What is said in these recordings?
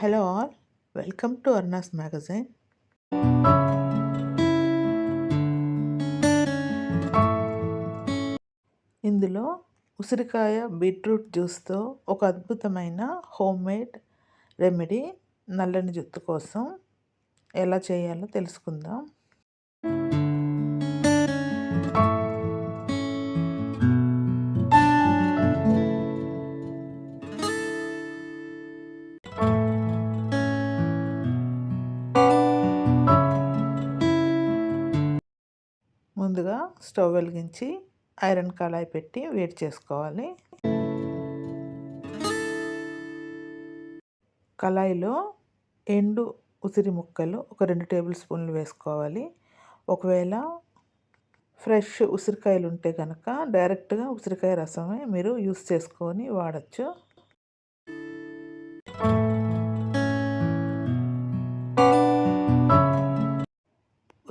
Hello all welcome to Arna's magazine. ఇందులో ఉసిరికాయ beetroot జ్యూస్తో ఒక అద్భుతమైన హోమ్ మేడ్ రెమెడీ నల్లని జుత్తు కోసం ఎలా చేయాలో తెలుసుకుందాం. ముందుగా స్టవ్ వెలిగించి ఐరన్ కళాయి పెట్టి వేడి చేసుకోవాలి. కళాయిలో ఎండు ఉసిరి ముక్కలు ఒక రెండు టేబుల్ స్పూన్లు వేసుకోవాలి. ఒకవేళ ఫ్రెష్ ఉసిరికాయలు ఉంటే కనుక డైరెక్ట్గా ఉసిరికాయ రసమే మీరు యూస్ చేసుకొని వాడచ్చు.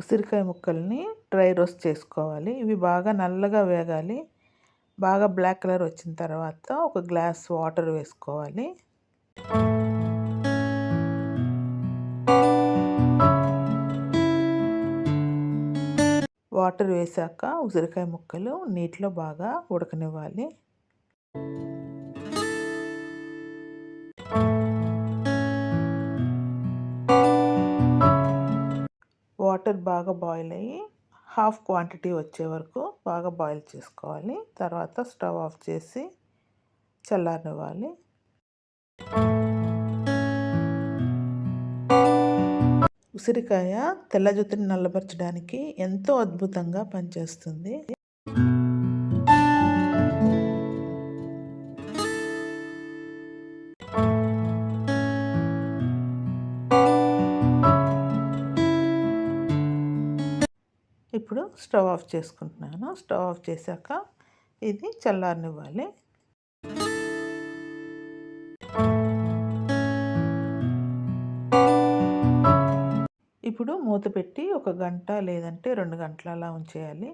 ఉసిరికాయ ముక్కల్ని డ్రై రోస్ట్ చేసుకోవాలి. ఇవి బాగా నల్లగా వేగాలి. బాగా బ్లాక్ కలర్ వచ్చిన తర్వాత ఒక గ్లాస్ వాటర్ వేసుకోవాలి. వాటర్ వేసాక ఉసిరికాయ ముక్కలు నీటిలో బాగా ఉడకనివ్వాలి. వాటర్ బాగా బాయిల్ అయ్యి హాఫ్ క్వాంటిటీ వచ్చే వరకు బాగా బాయిల్ చేసుకోవాలి. తర్వాత స్టవ్ ఆఫ్ చేసి చల్లారనివ్వాలి. ఉసిరికాయ తెల్ల జుట్టుని నల్లబరచడానికి ఎంతో అద్భుతంగా పనిచేస్తుంది. ఇప్పుడు స్టవ్ ఆఫ్ చేసుకుంటున్నాను. స్టవ్ ఆఫ్ చేశాక ఇది చల్లారనివ్వాలి. ఇప్పుడు మూత పెట్టి ఒక గంట లేదంటే రెండు గంటల అలా ఉంచేయాలి.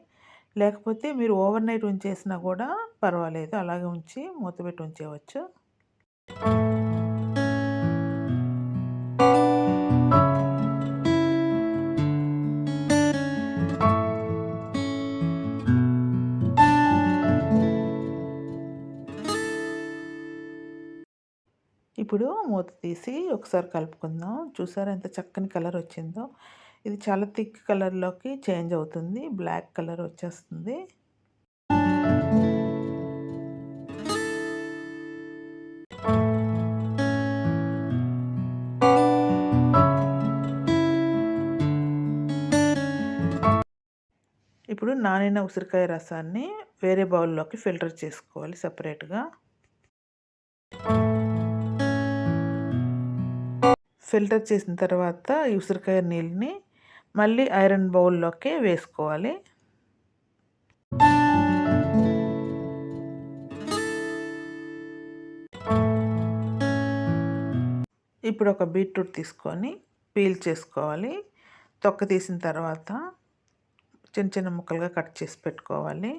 లేకపోతే మీరు ఓవర్ నైట్ ఉంచేసినా కూడా పర్వాలేదు. అలాగే ఉంచి మూత పెట్టి ఉంచేయవచ్చు. ఇప్పుడు మూత తీసి ఒకసారి కలుపుకుందాం. చూసారా ఎంత చక్కని కలర్ వచ్చిందో. ఇది చాలా థిక్ కలర్లోకి చేంజ్ అవుతుంది. బ్లాక్ కలర్ వచ్చేస్తుంది. ఇప్పుడు నానిన ఉసిరికాయ రసాన్ని వేరే బౌల్లోకి ఫిల్టర్ చేసుకోవాలి సపరేట్గా. ఫిల్టర్ చేసిన తర్వాత ఈ ఉసిరికాయ నీళ్ళని మళ్ళీ ఐరన్ బౌల్లోకి వేసుకోవాలి. ఇప్పుడు ఒక బీట్రూట్ తీసుకొని పీల్ చేసుకోవాలి. తొక్క తీసిన తర్వాత చిన్న చిన్న ముక్కలుగా కట్ చేసి పెట్టుకోవాలి.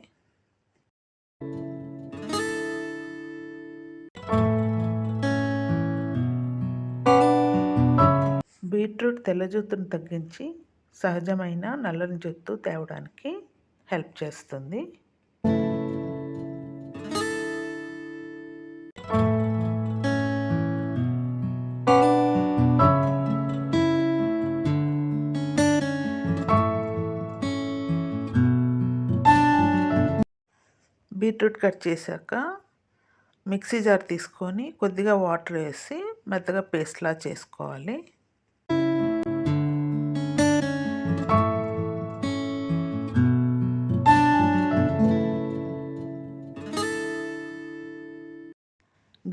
బీట్రూట్ తెల్ల జుత్తును తగ్గించి సహజమైన నల్లని జుత్తు తేవడానికి హెల్ప్ చేస్తుంది. బీట్రూట్ కట్ చేశాక మిక్సీ జార్ తీసుకొని కొద్దిగా వాటర్ వేసి మెత్తగా పేస్ట్లా చేసుకోవాలి.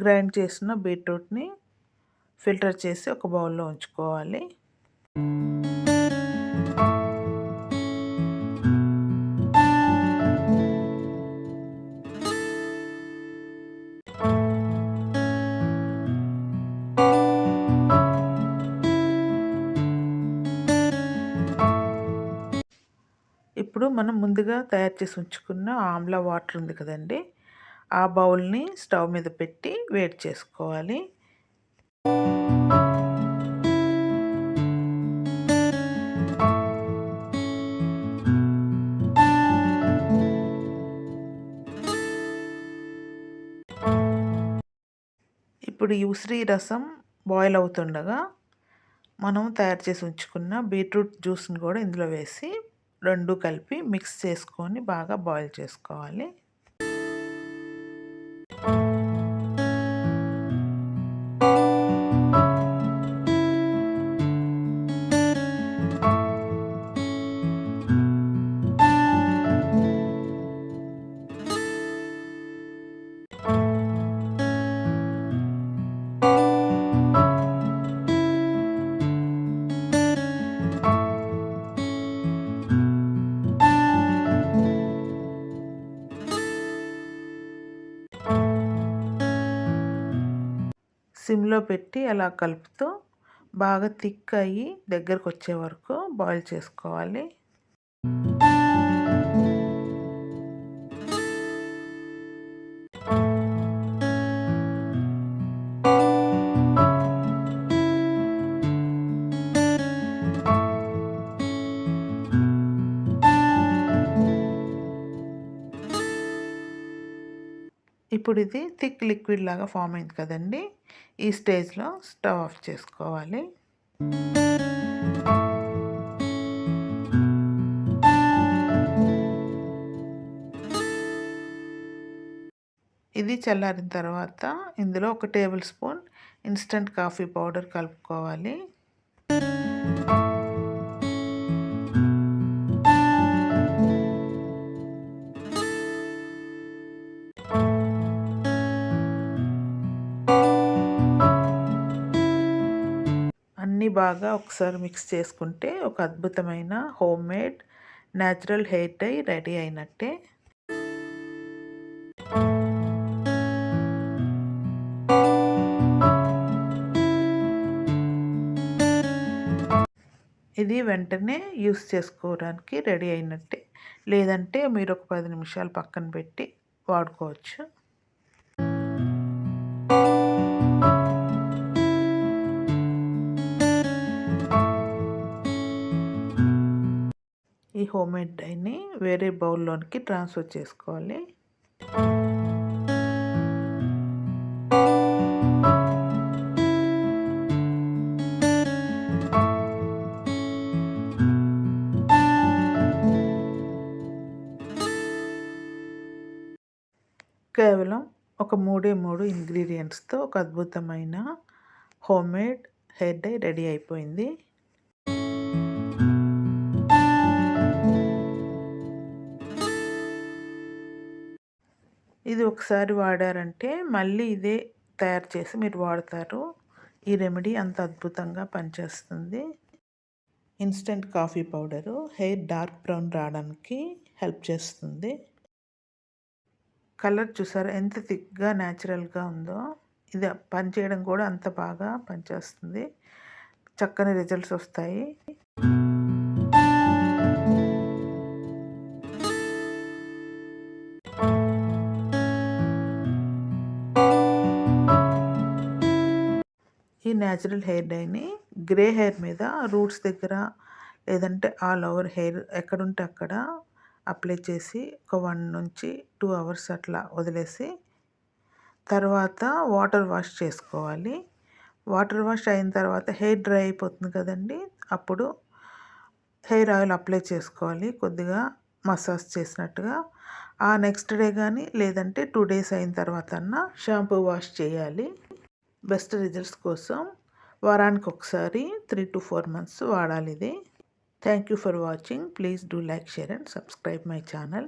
గ్రైండ్ చేసిన బీట్రూట్ని ఫిల్టర్ చేసి ఒక బౌల్లో ఉంచుకోవాలి. ఇప్పుడు మనం ముందుగా తయారు చేసి ఉంచుకున్న ఆమ్లా వాటర్ ఉంది కదండి. ఆ బౌల్ని స్టవ్ మీద పెట్టి వేడి చేసుకోవాలి. ఇప్పుడు ఈ ఉసిరి రసం బాయిల్ అవుతుండగా మనం తయారు చేసి ఉంచుకున్న బీట్రూట్ జ్యూస్ని కూడా ఇందులో వేసి రెండు కలిపి మిక్స్ చేసుకొని బాగా బాయిల్ చేసుకోవాలి. సిమ్లో పెట్టి అలా కలుపుతూ బాగా థిక్ అయ్యి దగ్గరకు వచ్చే వరకు బాయిల్ చేసుకోవాలి. ఇప్పుడు ఇది థిక్ లిక్విడ్ లాగా ఫామ్ అయింది కదండి. ఈ స్టేజ్లో స్టవ్ ఆఫ్ చేసుకోవాలి. ఇది చల్లారిన తర్వాత ఇందులో ఒక tablespoon instant coffee powder కలుపుకోవాలి. బాగా ఒకసారి మిక్స్ చేసుకుంటే ఒక అద్భుతమైన home made natural hair dye ready అయినట్టే. ఇది వెంటనే యూస్ చేసుకోవడానికి రెడీ అయినట్టే. లేదంటే మీరు ఒక పది నిమిషాలు పక్కన పెట్టి వాడుకోవచ్చు. హోమ్మేడ్ డైని వేరే బౌల్లోనికి ట్రాన్స్ఫర్ చేసుకోవాలి. కేవలం ఒక మూడే మూడు ఇంగ్రీడియంట్స్తో ఒక అద్భుతమైన హోమ్మేడ్ హెయిర్ డై రెడీ అయిపోయింది. ఇది ఒకసారి వాడారంటే మళ్ళీ ఇదే తయారు చేసి మీరు వాడతారు. ఈ రెమెడీ అంత అద్భుతంగా పనిచేస్తుంది. Instant coffee powder hair dark brown రావడానికి హెల్ప్ చేస్తుంది. కలర్ చూసారా? ఎంత థిక్గా న్యాచురల్గా ఉందో. ఇది పనిచేయడం కూడా అంత బాగా పనిచేస్తుంది. చక్కని రిజల్ట్స్ వస్తాయి. న్యాచురల్ హెయిర్ డైని గ్రే హెయిర్ మీద రూట్స్ దగ్గర లేదంటే ఆల్ ఓవర్ హెయిర్ ఎక్కడుంటే అక్కడ అప్లై చేసి ఒక వన్ నుంచి టూ అవర్స్ అట్లా వదిలేసి తర్వాత వాటర్ వాష్ చేసుకోవాలి. వాటర్ వాష్ అయిన తర్వాత హెయిర్ డ్రై అయిపోతుంది కదండి. అప్పుడు హెయిర్ ఆయిల్ అప్లై చేసుకోవాలి. కొద్దిగా మసాజ్ చేసినట్టుగా. ఆ నెక్స్ట్ డే కానీ లేదంటే టూ డేస్ అయిన తర్వాత అన్న షాంపూ వాష్ చేయాలి. బెస్ట్ రిజల్ట్స్ కోసం వారానికి ఒకసారి త్రీ టు ఫోర్ మంత్స్ వాడాలి ఇది thank you for watching. Please do like share and subscribe my channel.